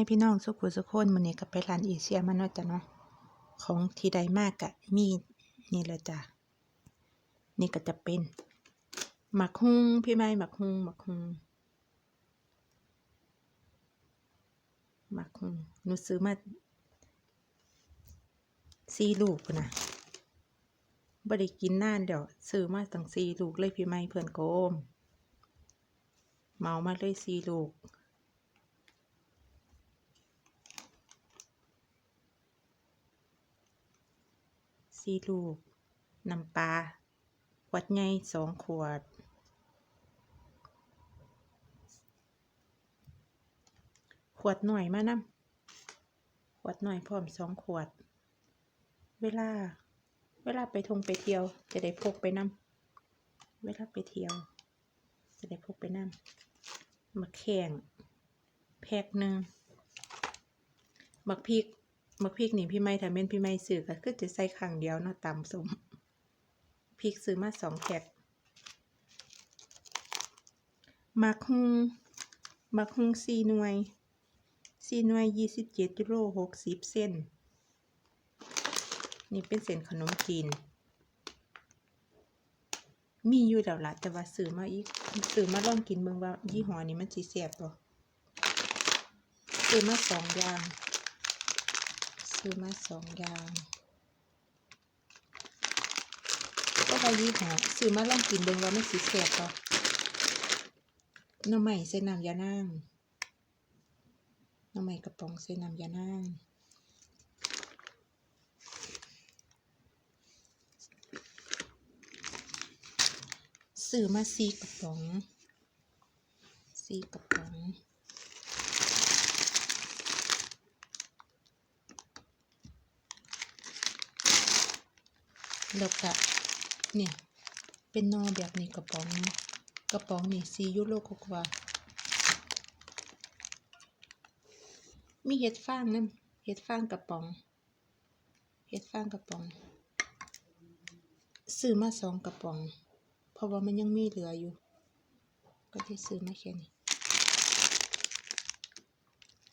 แม่พี่น้องสุขุสุขคนมื้อนี้ก็ไปร้านเอเชียมาเนาะจ้ะเนาะของที่ใดมากก็มีนี่ละจ้ะนี่ก็จะเป็นหมักฮุงพี่ไม้หมักฮุงหมักฮุงหมักฮุงหนูซื้อมาสี่ลูกนะบ่ได้กินนานเดี๋ยวซื้อมาตั้งสี่ลูกเลยพี่ไม้เพื่อนโกม เมามาเลยสี่ลูก สี่ลูก น้ำปลาขวดใหญ่สองขวด ขวดหน่อยมานำขวดหน่อยพร้อมสองขวด เวลา เวลาไปทงไปเที่ยว จะได้พกไปนำเวลาไปเที่ยว จะได้พกไปนำมาแข่งแพ็กหนึ่งมักพริก มักพริกนี่พี่ไม่ถ้าแม่นพี่ไม่ซื้อก็คือจะใส่ครั้งเดียวเนาะตำสมพริกซื้อมาสองแพ็คมักฮุงมักฮุงสี่หน่วยสี่หน่วยยี่สิบเจ็ดโรหกสิบเส้น นี่เป็นเส้นขนมจีน มีอยู่แล้วละแต่ว่าซื้อมาอีกซื้อมาลองกินเบิ่งว่ายี่ห้อนี้มันสิแซ่บบ่ซื้อมาสองอย่าง ซื้อมาสองอย่างก็ว่ายี่ห้อซื้อมาลองกินเบิ่งว่ามันสิแซ่บบ่หน้ำใหม่ใส่น้ำยานางน้ำใหม่กระป๋องใส่น้ำยานางซื้อมาสีกระป๋องสีกระป๋อง แล้วก็เนี่ยเป็นนอแบบนี้กระป๋องกระป๋องนี่ซียูโรกว่ามีเห็ดฟางนั่นเห็ดฟางกระป๋องเห็ดฟางกระป๋องซื้อมาสองกระป๋อง เพราะว่ามันยังมีเหลืออยู่ ก็ได้ซื้อมาแค่นี้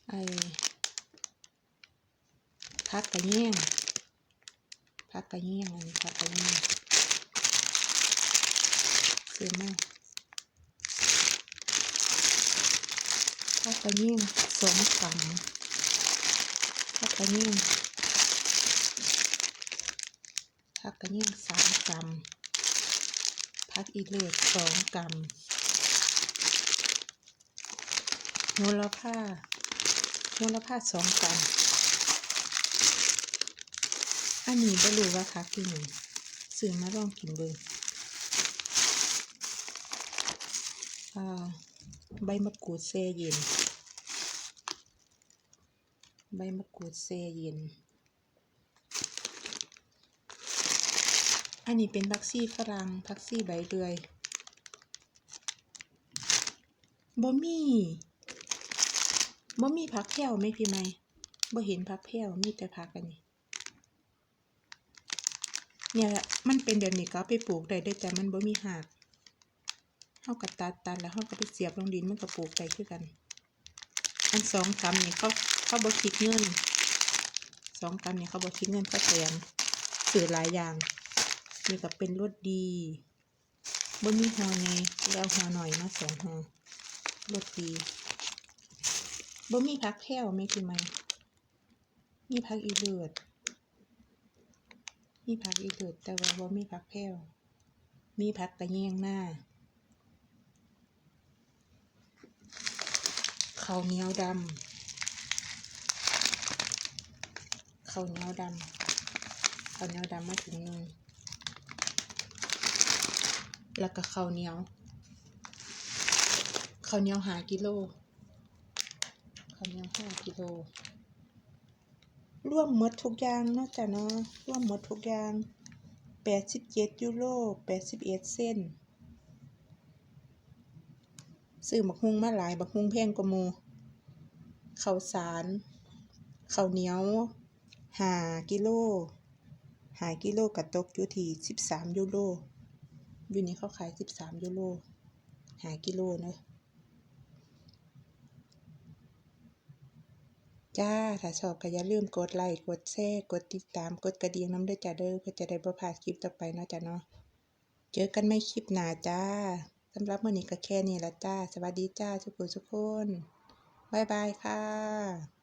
ไอ้พักกระเยี่ยง พักกระเยี่ยงอันนี้พักกระเยี่ยงซื้อมาพักกระเยี่ยงสองกำพักกระเยี่ยงพักกระเยี่ยงสามกำพักอีเลือดสองกำโหระพาโหระพาสองกำ อันนี้บ่รู้ว่าคักที่หนึ่งซื้อมาลองกินเบิ่งอ่าใบมะกรูดแช่เย็น ใบมะกรูดแช่เย็น อันนี้เป็นผักชีฝรั่งผักชีใบเดือยบ่มี่บ่มีผักแพรวไหมพี่ไหมบ่เห็นผักแพรวมีแต่ผักอันนี้ เนี่ยแหละมันเป็นแบบนี้ก็เอาไปปลูกได้ได้แต่มันบ่มีหากเฮาก็ตัดตัดแล้วเฮาก็ไปเสียบลงดินมันก็ปลูกได้คือกัน อันสองกรัมนี่เขาเขาบ่คิดเงินสองกรัมนี่เขาบ่คิดเงินเขาแถมซื้อหลายอย่างนี่ก็เป็นรสดีบ่มีห่อไงแล้วหอหน่อยมาสองหอรสดีบ่มีผักแพรวไม่คือไหมมีผักอีเลือด มีผักอีเลือดแต่ว่าบ่มีผักแพรวมีผักกระเยงหน้าข้าวเหนียวดำข้าวเหนียวดำข้าวเหนียวดำมาถึงนึงแล้วก็ข้าวเหนียวข้าวเหนียวหากิโลข้าวเหนียวห้ากิโล ร่วมหมดทุกอย่างเนาะจ้ะเนาะร่วมหมดทุกอย่างแปดสิบเจ็ดยูโรแปดสิบเอ็ดเส้นซื้อบักฮุงมาหลายบักฮุงแพงกว่าหมูข้าวสารข้าวเหนียวหากิโลหากิโลกระตกอยู่ที่สิบสามยูโรอยู่นี่เขาขายสิบสามยูโรหากิโลเนาะ จ้า ถ้าชอบก็อย่าลืมกดไลค์กดแชร์กดติดตามกดกระดิ่งนำเด้อจ้าเด้อเพื่อจะได้บ่พลาดคลิปต่อไปเนาะจ้าเนาะเจอกันไม่คลิปหน้าจ้าสำหรับวันนี้ก็แค่นี้ละจ้า สวัสดีจ้าทุกผู้ทุกคนบายบายค่ะ